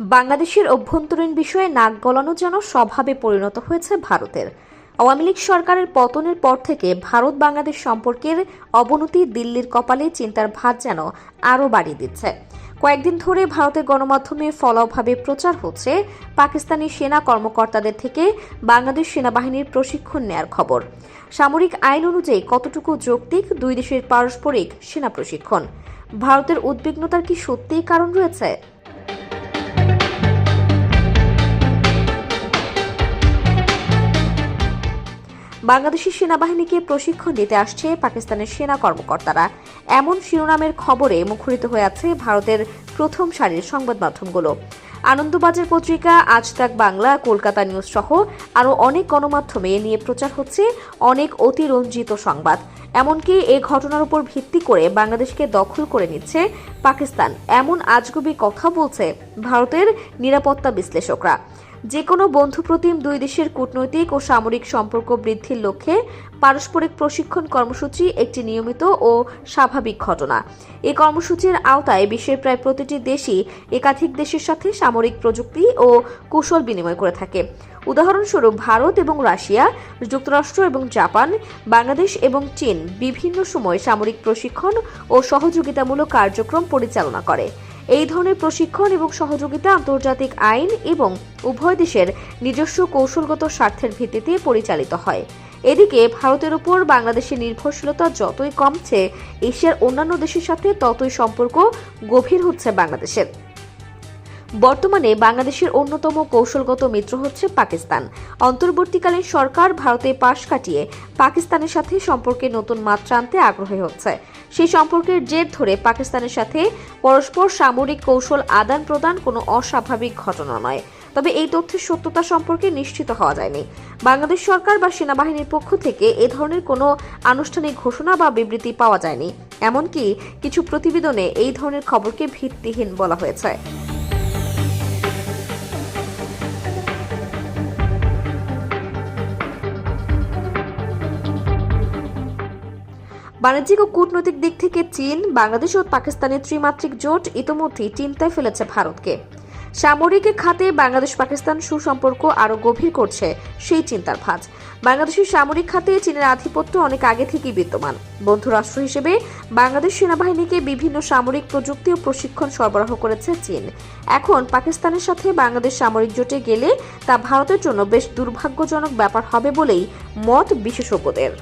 বাংলাদেশের অভ্যন্তরীণ বিষয়ে নাক গলানো যেন স্বভাবে পরিণত হয়েছে ভারতের। আওয়ামী লীগ সরকারের পতনের পর থেকে ভারত বাংলাদেশ সম্পর্কের অবনতি দিল্লির কপালে চিন্তার ভাত যেন আরও বাড়িয়ে দিচ্ছে। কয়েকদিন ধরে ভারতের গণমাধ্যমে ফলাওভাবে প্রচার হচ্ছে পাকিস্তানি সেনা কর্মকর্তাদের থেকে বাংলাদেশ সেনাবাহিনীর প্রশিক্ষণ নেয়ার খবর। সামরিক আইন অনুযায়ী কতটুকু যৌক্তিক দুই দেশের পারস্পরিক সেনা প্রশিক্ষণ। ভারতের উদ্বিগ্নতার কি সত্যিই কারণ রয়েছে? বাংলাদেশের সেনাবাহিনীকে প্রশিক্ষণ দিতে আসছে পাকিস্তানের সেনা কর্মকর্তারা। এমন শিরোনামের খবরে মুখরিত হয়ে আছে ভারতের প্রথম সারির সংবাদ মাধ্যমগুলো। আনন্দবাজার পত্রিকা আজ তাক বাংলা, কলকাতা নিউজ সহ আরও অনেক গণমাধ্যমে নিয়ে প্রচার হচ্ছে অনেক অতিরঞ্জিত সংবাদ। এমনকি এ ঘটনার উপর ভিত্তি করে বাংলাদেশকে দখল করে নিচ্ছে পাকিস্তান। এমন আজগুবি কথা বলছে ভারতের নিরাপত্তা বিশ্লেষকরা। যে কোনো বন্ধুপ্রতিম দুই দেশের কূটনৈতিক ও সামরিক সম্পর্ক বৃদ্ধির লক্ষ্যে পারস্পরিক প্রশিক্ষণ কর্মসূচি একটি নিয়মিত ও স্বাভাবিক ঘটনা। এই কর্মসূচির আওতায় বিশ্বের প্রায় প্রতিটি দেশই একাধিক দেশের সাথে সামরিক প্রযুক্তি ও কৌশল বিনিময় করে থাকে। উদাহরণস্বরূপ ভারত এবং রাশিয়া, যুক্তরাষ্ট্র এবং জাপান, বাংলাদেশ এবং চীন বিভিন্ন সময় সামরিক প্রশিক্ষণ ও সহযোগিতামূলক কার্যক্রম পরিচালনা করে। এই ধরনের প্রশিক্ষণ এবং সহযোগিতা আন্তর্জাতিক আইন এবং উভয় দেশের নিজস্ব কৌশলগত স্বার্থের ভিত্তিতে পরিচালিত হয়। এদিকে ভারতের উপর বাংলাদেশের নির্ভরশীলতা যতই কমছে, এশিয়ার অন্যান্য দেশের সাথে ততই সম্পর্ক গভীর হচ্ছে বাংলাদেশের। বর্তমানে বাংলাদেশের অন্যতম কৌশলগত মিত্র হচ্ছে পাকিস্তান। অন্তর্বর্তীকালীন সরকার ভারতে পাশ কাটিয়ে পাকিস্তানের সাথে সম্পর্কে নতুন মাত্রা আনতে আগ্রহী হচ্ছে। সেই সম্পর্কের জের ধরে পাকিস্তানের সাথে পরস্পর সামরিক কৌশল আদান প্রদান কোনো অস্বাভাবিক ঘটনা নয়। তবে এই তথ্যের সত্যতা সম্পর্কে নিশ্চিত হওয়া যায়নি। বাংলাদেশ সরকার বা সেনাবাহিনীর পক্ষ থেকে এ ধরনের কোনো আনুষ্ঠানিক ঘোষণা বা বিবৃতি পাওয়া যায়নি। এমনকি কিছু প্রতিবেদনে এই ধরনের খবরকে ভিত্তিহীন বলা হয়েছে। বাণিজ্যিক ও কূটনৈতিক দিক থেকে চীন, বাংলাদেশ ও পাকিস্তানের ত্রিমাত্রিক জোট ইতোমধ্যেই চিন্তায় ফেলেছে ভারতকে। সামরিক খাতে বাংলাদেশ পাকিস্তান সুসম্পর্ক আরও গভীর করছে সেই চিন্তার ভাঁজ। বাংলাদেশের সামরিক খাতে চীনের আধিপত্য অনেক আগে থেকেই বিদ্যমান। বন্ধু রাষ্ট্র হিসেবে বাংলাদেশ সেনাবাহিনীকে বিভিন্ন সামরিক প্রযুক্তি ও প্রশিক্ষণ সরবরাহ করেছে চীন। এখন পাকিস্তানের সাথে বাংলাদেশ সামরিক জোটে গেলে তা ভারতের জন্য বেশ দুর্ভাগ্যজনক ব্যাপার হবে বলেই মত বিশেষজ্ঞদের।